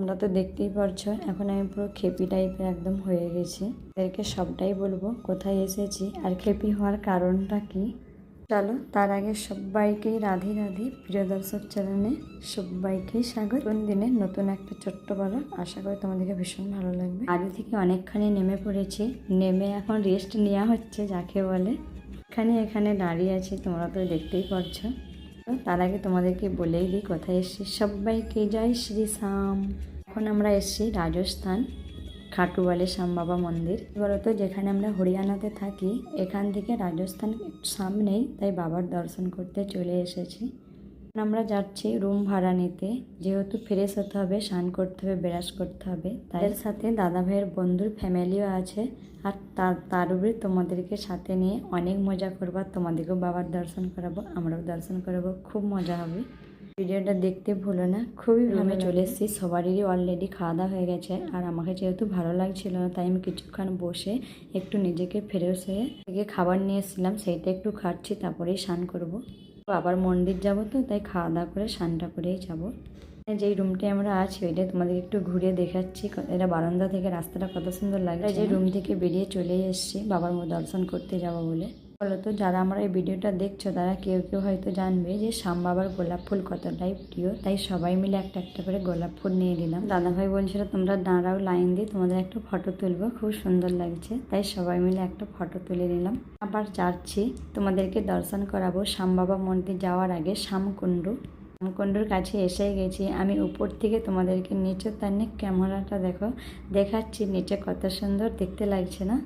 তোমরা তো দেখতেই পারছ, এখন আমি পুরো খেপি টাইপের একদম হয়ে গেছি। এদেরকে সবটাই বলব, কোথায় এসেছি আর খেপি হওয়ার কারণটা কি? চলো, তার আগে সবাইকেই রাধে রাধে, প্রিয় দর্শক চ্যানেলে সবাইকেই স্বাগত। কোন দিনে নতুন একটা ছোট্ট বলো আশা করি তোমাদেরকে ভীষণ ভালো লাগবে। আগে থেকে অনেকখানি নেমে পড়েছি, নেমে এখন রেস্ট নেওয়া হচ্ছে, যাকে বলে, এখানে এখানে দাঁড়িয়ে আছি, তোমরা তো দেখতেই পারছ। তো তার আগে তোমাদেরকে বলেই দিই, কোথায় এসছি? সবাইকে জয় শ্রী শ্যাম। এখন আমরা এসছি রাজস্থান খাটুয়ালে শ্যাম বাবা মন্দির। বলতো যেখানে আমরা হরিয়ানাতে থাকি, এখান থেকে রাজস্থান সামনেই তাই বাবার দর্শন করতে চলে এসেছি। আমরা যাচ্ছি রুম ভাড়া নিতে। যেহেতু ফ্রেশ হতে হবে স্নান করতে হবে ব্রাশ করতে হবে তাদের সাথে দাদা ভাইয়ের বন্ধুর ফ্যামিলিও আছে। আর তার উপরে তোমাদেরকে সাথে নিয়ে অনেক মজা করব আর তোমাদেরকেও বাবার দর্শন করাবো আমরাও দর্শন করাবো। খুব মজা হবে। ভিডিওটা দেখতে ভুলো না খুবই ভালো চলে এসেছি। সবারই অলরেডি খাওয়া দাওয়া হয়ে গেছে। আর আমাকে যেহেতু ভালো লাগছিল না তাই আমি কিছুক্ষণ বসে একটু নিজেকে ফ্রেশ হয়ে থেকে খাবার নিয়ে এসেছিলাম সেইটা একটু খাচ্ছি তারপরেই স্নান করব। আবার মন্দির যাব তো, তাই খাওয়া দাওয়া করে, স্নানটা করেই যাব। যে রুমটি আমরা আছি ওইটা তোমাদের একটু ঘুরে দেখাচ্ছি। এটা বারান্দা থেকে, রাস্তাটা কত সুন্দর লাগে যে রুম থেকে বেরিয়ে চলে এসছি, বাবার দর্শন করতে যাব বলে। বলতো যারা আমার এই ভিডিওটা দেখছ, তারা কেউ কেউ হয়তো জানবে যে শ্যাম বাবার গোলাপ ফুল কতটাই প্রিয়। তাই সবাই মিলে একটা একটা করে গোলাপ ফুল নিয়ে নিলাম। দাদাভাই বলছিল, তোমরা দাঁড়াও লাইন দিয়ে, তোমাদের একটা ফটো তুলবো, খুব সুন্দর লাগছে। তাই সবাই মিলে একটা ফটো তুলে নিলাম। আবার যাচ্ছি, তোমাদেরকে দর্শন করাবো শ্যাম বাবা মন্দির যাওয়ার আগে শ্যামকুণ্ডু। শ্যামকুণ্ডুর কাছে এসে গেছি। আমি উপর থেকে তোমাদেরকে নিচে তার ক্যামেরাটা দেখো, দেখাচ্ছি নিচে কত সুন্দর, দেখতে লাগছে না?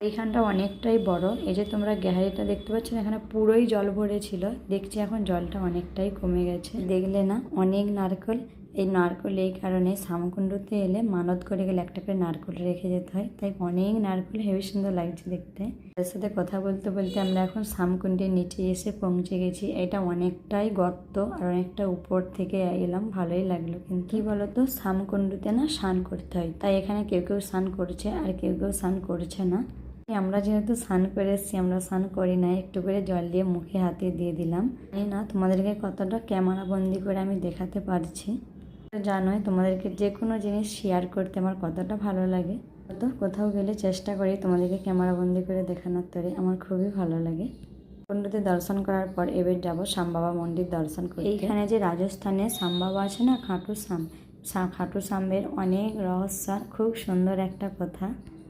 এইখানটা অনেকটাই বড়। এই যে তোমরা গ্যালারিটা দেখতে পাচ্ছ, এখানে পুরোই জল ভরেছিল দেখছি এখন জলটা অনেকটাই কমে গেছে। দেখলে না, অনেক নারকেল। এই নারকেল এই কারণে সামকুণ্ডতে এলে মানত করে গেলে একটা করে নারকেল রেখে যেতে হয়। তাই অনেক নারকেল হেবি সুন্দর লাগছে দেখতে। তার সাথে কথা বলতে বলতে আমরা এখন সামকুণ্ডের নিচে এসে পৌঁছে গেছি। এটা অনেকটাই গর্ত আর অনেকটা উপর থেকে এলাম। ভালোই লাগল কিন্তু। কি বলতো সামকুণ্ডুতে না স্নান করতে হয়। তাই এখানে কেউ কেউ স্নান করছে আর কেউ কেউ স্নান করছে না। আমরা যেহেতু স্নান করে এসেছি, আমরা স্নান করি না একটু করে জল দিয়ে মুখে হাতে দিয়ে দিলাম। জানি না তোমাদেরকে কতটা ক্যামেরা বন্দি করে আমি দেখাতে পারছি। জানোই তোমাদেরকে যে কোনো জিনিস শেয়ার করতে আমার কতটা ভালো লাগে। তো কোথাও গেলে চেষ্টা করি তোমাদেরকে ক্যামেরা বন্দি করে দেখানোর তরে। আমার খুবই ভালো লাগে। কুণ্ডতে দর্শন করার পর এবার যাব শ্যামবাবা মন্দির দর্শন করি এইখানে যে রাজস্থানে শ্যামবাবা আছে না খাটু শ্যাম খাটু শ্যামের অনেক রহস্য খুব সুন্দর একটা কথা।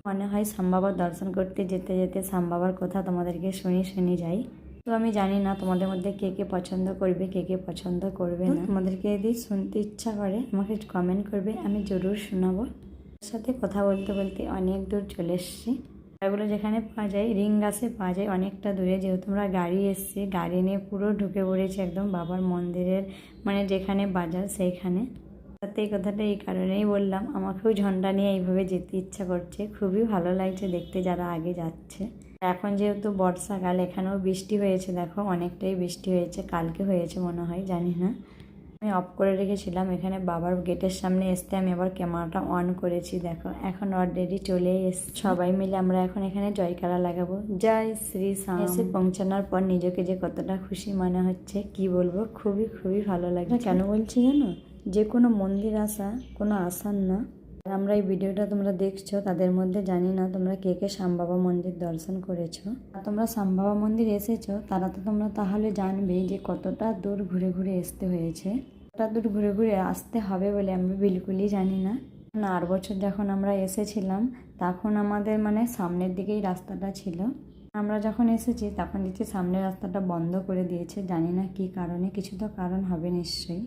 মনে হয় শ্যামবাবার দর্শন করতে যেতে যেতে শ্যামবাবার কথা তোমাদেরকে শুনি শুনি যাই। তো আমি জানি না তোমাদের মধ্যে কে কে পছন্দ করবে, কে কে পছন্দ করবে না। তোমাদেরকে যদি শুনতে ইচ্ছা করে, আমাকে কমেন্ট করবে, আমি জরুর শোনাবো। সাথে কথা বলতে বলতে অনেক দূর চলে এসেছি। এগুলো যেখানে পাওয়া যায় রিং গাছে পাওয়া যায় অনেকটা দূরে। যেহেতু আমরা গাড়ি এসছি, গাড়ি নিয়ে পুরো ঢুকে পড়েছি একদম বাবার মন্দিরের মানে যেখানে বাজার সেইখানে। সাথে এই কথাটা এই কারণেই বললাম, আমাকেও ঝন্ডা নিয়ে এইভাবে যেতে ইচ্ছা করছে। খুবই ভালো লাগছে দেখতে যারা আগে যাচ্ছে। এখন যেহেতু বর্ষাকাল, এখানেও বৃষ্টি হয়েছে, দেখো অনেকটাই বৃষ্টি হয়েছে, কালকে হয়েছে মনে হয়, জানি না। আমি অফ করে রেখেছিলাম, এখানে বাবার গেটের সামনে আসতে আমি আবার ক্যামেরাটা অন করেছি, দেখো। এখন অলরেডি চলে এসে সবাই মিলে আমরা এখন এখানে জয়কারা লাগাবো। জয় শ্রী শ্যাম। এসে পৌঁছানোর পর নিজেকে যে কতটা খুশি মনে হচ্ছে, কি বলব? খুবই খুবই ভালো লাগে কেন বলছি জানো? যে কোনো মন্দির আসা, কোনো আসান না। আর আমরা এই ভিডিওটা তোমরা দেখছ, তাদের মধ্যে জানি না তোমরা কে কে শ্যামবাবা মন্দির দর্শন করেছ। তোমরা শ্যামবাবা মন্দির এসেছ, তারা তো তোমরা তাহলে জানবে যে কতটা দূর ঘুরে ঘুরে আসতে হয়েছে। কতটা দূর ঘুরে ঘুরে আসতে হবে বলে আমরা বিলকুলই জানি না, আর বছর যখন আমরা এসেছিলাম, তখন আমাদের মানে সামনের দিকেই রাস্তাটা ছিল। আমরা যখন এসেছি, তখন দেখছি সামনের রাস্তাটা বন্ধ করে দিয়েছে। জানি না কি কারণে, কিছু তো কারণ হবে নিশ্চয়ই।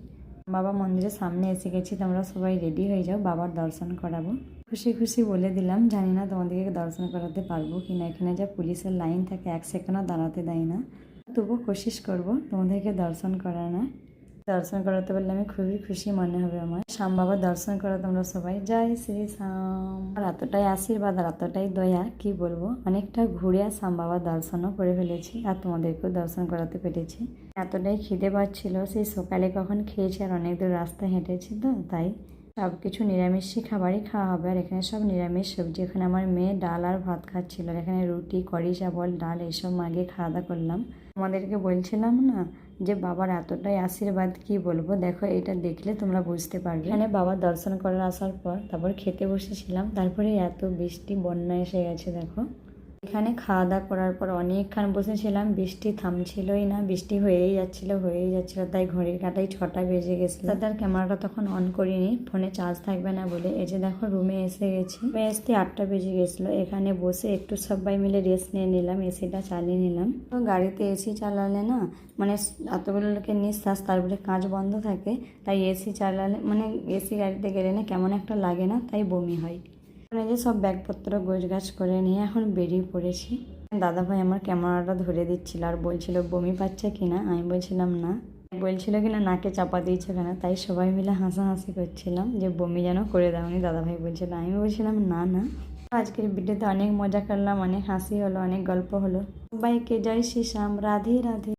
বাবা মন্দিরের সামনে এসে গেছি, তোমরা সবাই রেডি হয়ে যাও, বাবার দর্শন করাবো। খুশি খুশি বলে দিলাম, জানি না তোমাদেরকে দর্শন করাতে পারব কি না এখানে যা পুলিশের লাইন থাকে, এক সেকেন্ডও দাঁড়াতে দেয় না। তবুও কোশিস করব তোমাদেরকে দর্শন করানো দর্শন করাতে পারলে আমি খুবই খুশি মনে হবে আমার। শ্যাম বাবার দর্শন করো তোমরা সবাই। জয় শ্রী শ্যাম। আর এতটাই আশীর্বাদ আর এতটাই দয়া, কি বলব? অনেকটা ঘুরে শ্যাম বাবার দর্শনও করে ফেলেছি আর তোমাদেরকেও দর্শন করাতে পেরেছি। এতটাই খিদে পাচ্ছিল, সেই সকালে কখন খেয়েছি আর অনেক দূর রাস্তা হেঁটেছি তো, তাই সব কিছু নিরামিষই খাবারই খাওয়া হবে। আর এখানে সব নিরামিষ সবজি। এখানে আমার মেয়ে ডাল আর ভাত খাচ্ছিল। এখানে রুটি কড়ি চাবল, ডাল, এইসব মাগে খাওয়া দাওয়া করলাম। আমাদেরকে বলছিলাম না যে বাবার এতটাই আশীর্বাদ, কি বলব? দেখো, এটা দেখলে তোমরা বুঝতে পারবে। এখানে বাবা দর্শন করার আসার পর, তারপর খেতে বসেছিলাম। তারপরে এত বৃষ্টি, বন্যা এসে গেছে, দেখো। এখানে খাওয়া দাওয়া করার পর অনেকক্ষণ বসেছিলাম, বৃষ্টি থামছিলই না, বৃষ্টি হয়েই যাচ্ছিল হয়েই যাচ্ছিল, তাই ঘড়ির কাটাই ছটা বেজে গেছিল। তার ক্যামেরাটা তখন অন করিনি, ফোনে চার্জ থাকবে না বলে। এই যে দেখো, রুমে এসে গেছি। রুমে আসতে আটটা বেজে গেছিল, এখানে বসে একটু সবাই মিলে রেস্ট নিয়ে নিলাম, এসিটা চালিয়ে নিলাম। তো গাড়িতে এসি চালালে না মানে এতগুলো লোকের নিঃশ্বাস তারপরে কাঁচ বন্ধ থাকে, তাই এসি চালালে মানে এসি গাড়িতে গেলে না কেমন একটা লাগে না, তাই বমি হয়। মানে যে সব ব্যাগপত্র, গোছগাছ করে নিয়ে এখন বেরিয়ে পড়েছি। দাদা ভাই আমার ক্যামেরাটা ধরে দিচ্ছিল আর বলছিল, বমি পাচ্ছে কিনা আমি বলছিলাম, না। বলছিল কিনা, নাকে চাপা দিয়েছে কেন, তাই সবাই মিলে হাসাহাসি করছিলাম যে বমি যেন করে দাওনি দাদা ভাই বলছিল। আমি বলছিলাম, না না। আজকের ভিডিওতে অনেক মজা করলাম, অনেক হাসি হলো, অনেক গল্প হলো। সবাইকে জয় শ্রী শ্যাম, রাধে রাধে।